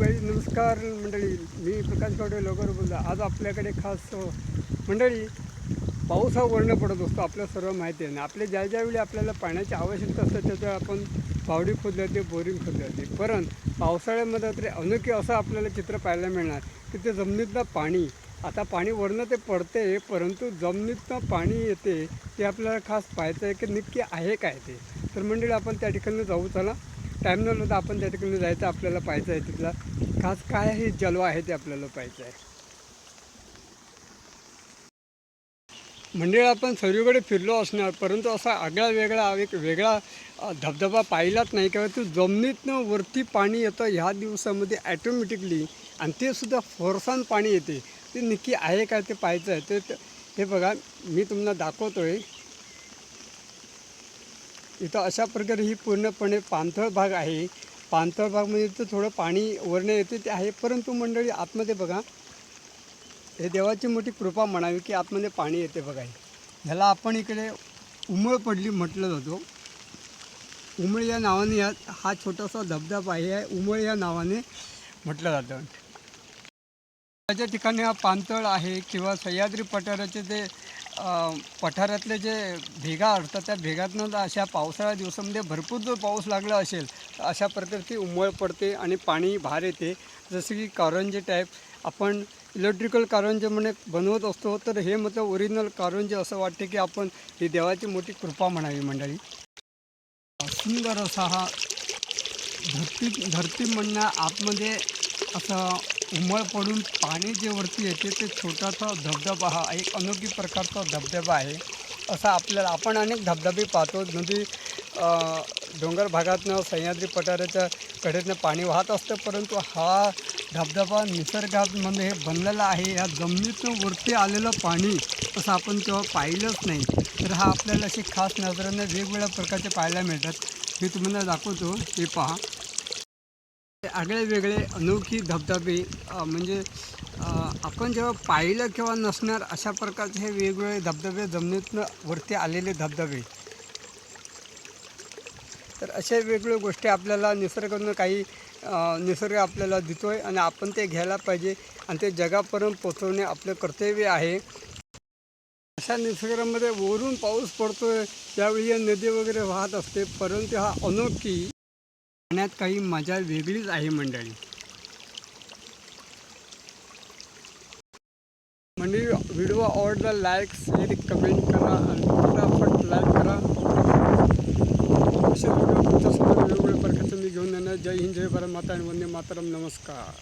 गाई नमस्कार मंडळी. मी प्रकाश गावडे लोकर बोलतो आज आपल्याकडे खास मंडळी पाऊस हा वर्ण पडत असतो आपल्या सर्व माहिती आहे ना आपल्या ज्या ज्यावेळी आपल्याला पाण्याची आवश्यकता असते त्याच्या आपण पावडी खोदल्या जाते बोरिंग खोदल्या जाते. परंतु पावसाळ्यामध्ये तरी अनोखी असं आपल्याला चित्र पाहायला मिळणार की ते जमिनीतलं पाणी आता पाणी वरनं ते पडते परंतु जमिनीतनं पाणी येते ते आपल्याला खास पाहायचं आहे की नक्की आहे काय ते. तर मंडळी आपण त्या ठिकाणी जाऊ चला. टाईम न तर आपण त्या ठिकाणी जायचं आपल्याला पाहायचं आहे तिथला. खास काय हे जलवा आहे ते आपल्याला पाहायचं आहे. म्हणजे आपण सर्वीकडे फिरलो असणार परंतु असा आगळा वेगळा एक वेगळा धबधबा पाहिलाच नाही किंवा तो जमिनीतनं वरती पाणी येतं. ह्या दिवसामध्ये ॲटोमॅटिकली आणि ते सुद्धा फोर्सान पाणी येते. ते नक्की आहे काय ते पाहायचं आहे. ते- हे बघा मी तुम्हाला दाखवतो आहे इथं अशा प्रकारे ही पूर्णपणे पाणथळ भाग आहे. पाणथळ भागमध्ये इथं थोडं पाणी वरणे येते ते आहे. परंतु मंडळी आतमध्ये बघा. हे देवाची मोठी कृपा म्हणावी की आतमध्ये पाणी येते बघा ह्याला आपण इकडे उमळ पडली म्हटलं जातो. उमळ या नावाने या हा छोटासा धबधबा आहे. उमळ या नावाने म्हटलं जातं. त्याच्या ठिकाणी हा पाणतळ आहे किंवा सह्याद्री पठाराचे जे पठारातले जे भेगा असतात त्या भेगातनं अशा पावसाळ्या दिवसामध्ये भरपूर जर पाऊस लागला असेल तर अशा प्रकारची उमळ पडते आणि पाणी भार येते. जसं की कारंजे टाईप आपण इलेक्ट्रिकल कारंजे म्हणे बनवत असतो तर हे मतलब ओरिजिनल कारंजे असं वाटते की आपण ही देवाची मोठी कृपा म्हणावी मंडळी. सुंदर असा हा धरती धरती म्हणणं आतमध्ये असं उमळ पडून पाणी जे वरती येते ते छोटासा धबधबा हा एक अनोखी प्रकारचा धबधबा आहे. असा आपल्याला आपण अनेक धबधबे पाहतो. नदी डोंगर भागातनं सह्याद्री पठाराच्या कडेतनं पाणी वाहत असतं परंतु हा धबधबा निसर्गामध्ये बनलेला आहे. या जमिनीतून वरती आलेलं पाणी असं आपण तेव्हा पाहिलंच नाही. तर हा आपल्याला अशी खास नजरेने वेगवेगळ्या प्रकारचे पाहायला मिळतात. मी तुम्हाला दाखवतो. ते पहा. आगळेवेगळे आगळे वेगळे अनोखी धबधबे म्हणजे आपण जेव्हा पाहिलं किंवा नसणार अशा प्रकारचे हे वेगवेगळे धबधबे जमिनीतनं वरती आलेले धबधबे. तर अशा वेगवेगळ्या गोष्टी आपल्याला निसर्गानं काही निसर्ग आपल्याला देतो आहे आणि आपण ते घ्यायला पाहिजे आणि ते जगापर्यंत पोचवणे आपलं कर्तव्य आहे. अशा निसर्गामध्ये वरून पाऊस पडतोय त्यावेळी या नदी वगैरे वाहत असते परंतु हा अनोखी पाण्यात काही मजा वेगळीच आहे मंडळी. मंडळी व्हिडिओ आवडला लाईक शेअर कमेंट करा आणि फटाफट लाईक करा. असे व्हिडिओ तुमच्यासमोर वेगवेगळ्या प्रकारचे मी घेऊन येणार. जय हिंद जय भारत माता आणि वंदे मातरम. नमस्कार.